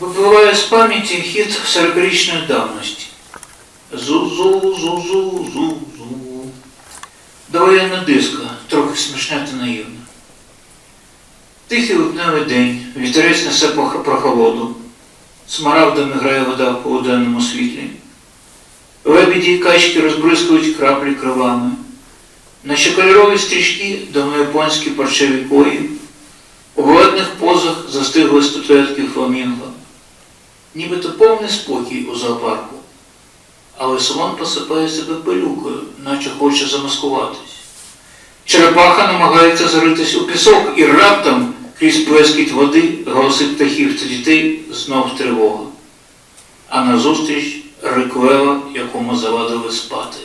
Випливає з пам'яті хід 40-річної давності. Зу-зу, зу-зу, зу-зу. Довоєнна диска, трохи смішна та наївна. Тихий липневий день, вітерець несе прохолоду, смарагдами грає вода в полуденному світлі. Лебіді і качки розбризкують краплі крилами. Наші кольорові стрічки давнояпонські парчеві кої, у балетних позах застигли статуетки фламінго. Нібито повний спокій у зоопарку. Але слон посипає себе пилюкою, наче хоче замаскуватись. Черепаха намагається заритись у пісок і раптом крізь плескіт води, голоси птахів та дітей знов тривога. А назустріч реквела, якому завадили спати.